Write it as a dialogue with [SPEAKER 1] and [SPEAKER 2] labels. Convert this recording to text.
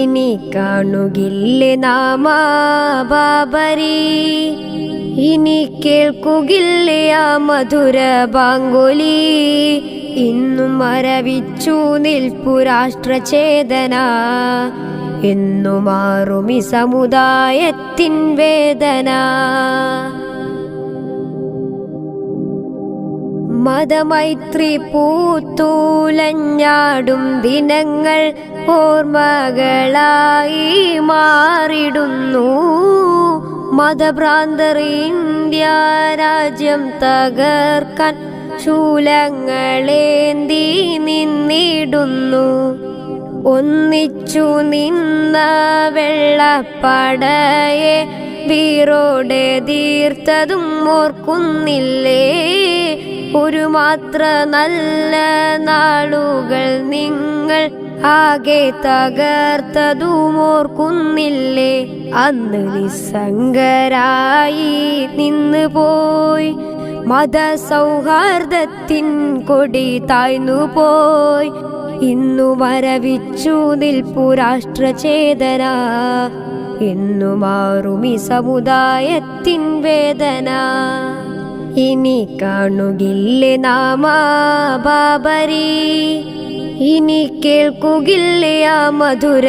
[SPEAKER 1] ഇനി കാണുകില്ലേ നാമ ബാബരി? ഇനി കേൾക്കുകില്ലേ ആ മധുര ബാങ്കുലി? ഇന്നും മരവിച്ചു നിൽപ്പു രാഷ്ട്രചേതന. എന്നു മാറും ഈ സമുദായത്തിൻ വേദന. മതമൈത്രി പൂത്തൂലഞ്ഞാടും ദിനങ്ങൾ ഓർമ്മകളായി മാറിടുന്നു. മതഭ്രാന്തർ ഇന്ത്യ രാജ്യം തകർക്കാൻ ശൂലങ്ങളേന്തി നിന്നിടുന്നു. ഒന്നിച്ചു നിന്ന വെള്ളപ്പടയെ വീറോടെ തീർത്തതും ഓർക്കുന്നില്ലേ? ഒരു മാത്ര നല്ല നാളുകൾ നിങ്ങൾ ആകെ തകർത്തതും ഓർക്കുന്നില്ലേ? അന്ന് നിസ്സംഗരായി നിന്ന് പോയി മതസൗഹാർദ്ദത്തിൻ കൊടി താഴ്ന്നു പോയി ഇന്നു വരവിച്ചു നിൽപ്പു രാഷ്ട്രചേതന. ഇന്നു മാറുമി സമുദായത്തിൻ വേദന. ഇനി കാണുകില്ലേ നാമാ ബാബരി. ഇനി കേൾക്കുകില്ലേ ആ മധുര